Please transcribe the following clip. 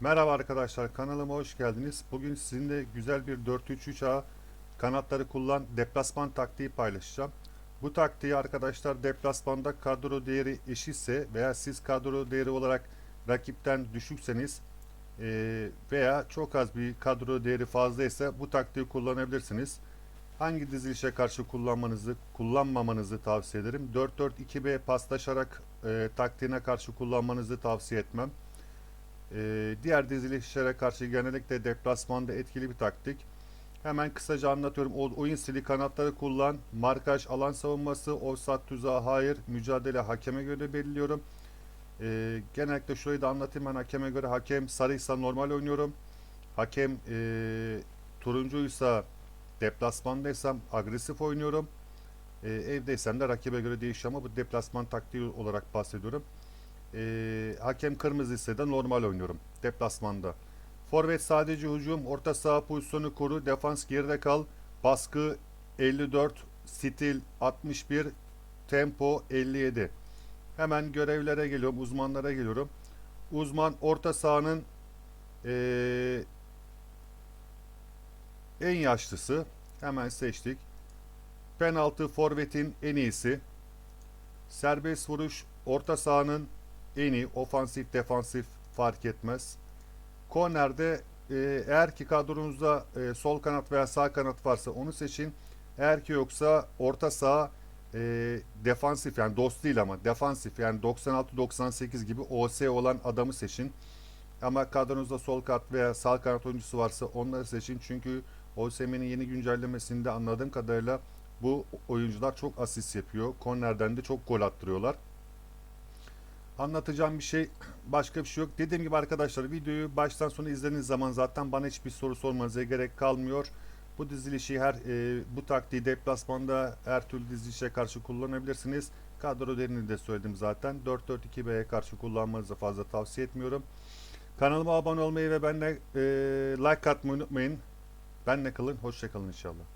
Merhaba arkadaşlar kanalıma hoş geldiniz. Bugün sizinle güzel bir 4-3-3 A kanatları kullan deplasman taktiği paylaşacağım. Bu taktiği arkadaşlar deplasmanda kadro değeri eşitse veya siz kadro değeri olarak rakipten düşükseniz eee, veya çok az bir kadro değeri fazlaysa bu taktiği kullanabilirsiniz. Hangi dizilişe karşı kullanmanızı kullanmamanızı tavsiye ederim. 4-4-2B paslaşarak eee, taktiğine karşı kullanmanızı tavsiye etmem. Ee, diğer dizilişlere karşı genellikle deplasmanda etkili bir taktik. Hemen kısaca anlatıyorum. O, oyun stili kanatları kullan, markaj alan savunması, offside tuzağı hayır, mücadele hakeme göre belirliyorum. Ee, genellikle şurayı da anlatayım ben hakeme göre. Hakem sarıysa normal oynuyorum. Hakem ee, turuncuysa deplasmandaysam agresif oynuyorum. Ee, evdeysem de rakibe göre değişiyor ama bu deplasman taktiği olarak bahsediyorum. Ee, hakem kırmızı ise de normal oynuyorum deplasmanda. Forvet sadece hücum, orta saha pozisyonu koru, defans geride kal, baskı 54, stil 61, tempo 57. Hemen görevlere geliyorum, uzmanlara geliyorum. Uzman orta sahanın ee, en yaşlısı. Hemen seçtik. Penaltı forvetin en iyisi. Serbest vuruş orta sahanın en iyi ofansif defansif fark etmez. Kornerde e, eğer ki kadronuzda e, sol kanat veya sağ kanat varsa onu seçin. Eğer ki yoksa orta saha e, defansif yani dost değil ama defansif yani 96-98 gibi OS olan adamı seçin. Ama kadronuzda sol kanat veya sağ kanat oyuncusu varsa onları seçin. Çünkü OSM'nin yeni güncellemesinde anladığım kadarıyla bu oyuncular çok asist yapıyor. Kornerden de çok gol attırıyorlar. Anlatacağım bir şey başka bir şey yok. Dediğim gibi arkadaşlar videoyu baştan sona izlediğiniz zaman zaten bana hiçbir soru sormanıza gerek kalmıyor. Bu dizilişi her e, bu taktiği deplasmanda her türlü dizilişe karşı kullanabilirsiniz. Kadro değerini de söyledim zaten. 4-4-2B'ye karşı kullanmanızı fazla tavsiye etmiyorum. Kanalıma abone olmayı ve benimle e, like atmayı unutmayın. Benle kalın, hoşça kalın inşallah.